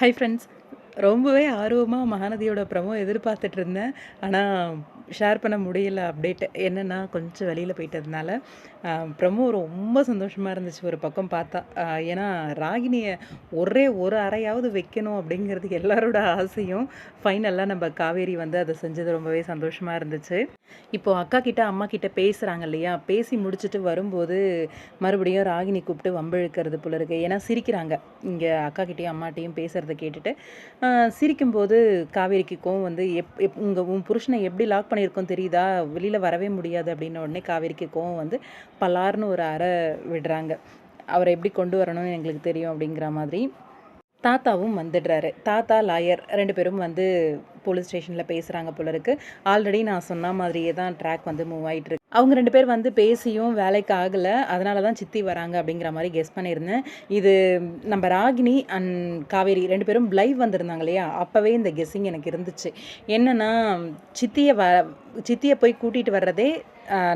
Hi friends ரொம்பவே ஆர்வமாக மகாநதியோட promo எதிர்பார்த்துட்டு இருந்தேன். ஆனால் ஷேர் பண்ண முடியல அப்டேட் என்னென்னா கொஞ்சம் வெளியில் போயிட்டதுனால ப்ரமோ ரொம்ப சந்தோஷமாக இருந்துச்சு ஒரு பக்கம் பார்த்தா. ஏன்னா ராகினியை ஒரே ஒரு அறையாவது வைக்கணும் அப்படிங்கிறது எல்லாரோட ஆசையும். ஃபைனலாக நம்ம காவேரி வந்து அதை செஞ்சது ரொம்பவே சந்தோஷமாக இருந்துச்சு. இப்போ அக்கா கிட்ட அம்மா கிட்ட பேசுகிறாங்க இல்லையா? பேசி முடிச்சுட்டு வரும்போது மறுபடியும் ராகினி கூப்பிட்டு வம்பிழுக்கிறது போல இருக்கு. ஏன்னா சிரிக்கிறாங்க. இங்கே அக்கா கிட்டேயும் அம்மாட்டையும் பேசுகிறத கேட்டுட்டு சிரிக்கும்போது காவேரிக்கு கோவம் வந்து எப் எப் உங்கள் உன் புருஷனை எப்படி லாக் பண்ணியிருக்கோம் தெரியுதா? வெளியில் வரவே முடியாது அப்படின்ன உடனே காவேரிக்கு கோவம் வந்து பலார்னு ஒரு அறை விடுறாங்க. அவரை எப்படி கொண்டு வரணும்னு எங்களுக்கு தெரியும் அப்படிங்கிற மாதிரி தாத்தாவும் வந்துடுறாரு. தாத்தா லாயர் ரெண்டு பேரும் வந்து போலீஸ் ஸ்டேஷனில் பேசுகிறாங்க போல இருக்குது ஆல்ரெடி நான் சொன்ன மாதிரியே தான் ட்ராக் வந்து மூவ் ஆகிட்டு இருக்கு. அவங்க ரெண்டு பேர் வந்து பேசியும் வேலைக்கு ஆகலை. அதனால தான் சித்தி வராங்க அப்படிங்கிற மாதிரி கெஸ் பண்ணியிருந்தேன். இது நம்ம ராகினி அண்ட் காவேரி ரெண்டு பேரும் லைவ் வந்திருந்தாங்க இல்லையா? அப்போவே இந்த கெஸ்ஸிங் எனக்கு இருந்துச்சு. என்னென்னா சித்தியை வ சித்தியை போய் கூட்டிகிட்டு வர்றதே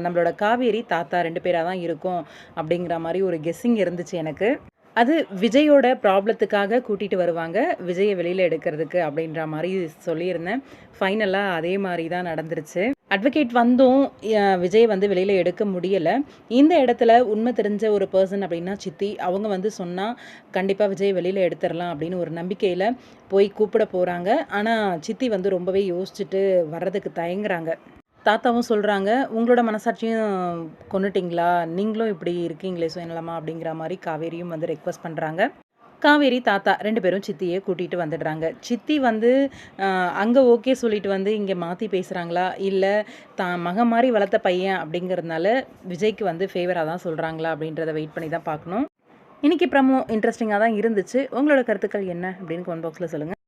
நம்மளோட காவேரி தாத்தா ரெண்டு பேராக தான் இருக்கும் அப்படிங்கிற மாதிரி ஒரு கெஸ்ஸிங் இருந்துச்சு எனக்கு. அது விஜயோட ப்ராப்ளத்துக்காக கூட்டிகிட்டு வருவாங்க. விஜயை வெளியில் எடுக்கிறதுக்கு அப்படின்ற மாதிரி சொல்லியிருந்தேன். ஃபைனலாக அதே மாதிரி தான் நடந்துருச்சு. அட்வொகேட் வந்தும் விஜய் வந்து வெளியில் எடுக்க முடியலை. இந்த இடத்துல உண்மை தெரிஞ்ச ஒரு பர்சன் அப்படின்னா சித்தி. அவங்க வந்து சொன்னால் கண்டிப்பாக விஜய் வெளியில் எடுத்துடலாம் அப்படின்னு ஒரு நம்பிக்கையில் போய் கூப்பிட போகிறாங்க ஆனால் சித்தி வந்து ரொம்பவே யோசிச்சுட்டு வர்றதுக்கு தயங்குறாங்க. தாத்தாவும் சொல்கிறாங்க உங்களோட மனசாட்சியும் கொண்டுட்டிங்களா நீங்களும் இப்படி இருக்கீங்களே சுயநலமா? அப்படிங்கிற மாதிரி காவேரியும் வந்து ரெக்வஸ்ட் பண்ணுறாங்க காவேரி தாத்தா ரெண்டு பேரும் சித்தியை கூட்டிகிட்டு வந்துடுறாங்க. சித்தி வந்து அங்கே ஓகே சொல்லிட்டு வந்து இங்கே மாற்றி பேசுகிறாங்களா இல்லை தான் மகன் மாதிரி வளர்த்த பையன் அப்படிங்கிறதுனால விஜய்க்கு வந்து ஃபேவராக தான் சொல்கிறாங்களா அப்படின்றத வெயிட் பண்ணி தான் பார்க்கணும். இன்றைக்கி ப்ரமோ இன்ட்ரெஸ்டிங்காக தான் இருந்துச்சு. உங்களோட கருத்துக்கள் என்ன? அப்படின்னு கமெண்ட் பாக்ஸில் சொல்லுங்கள்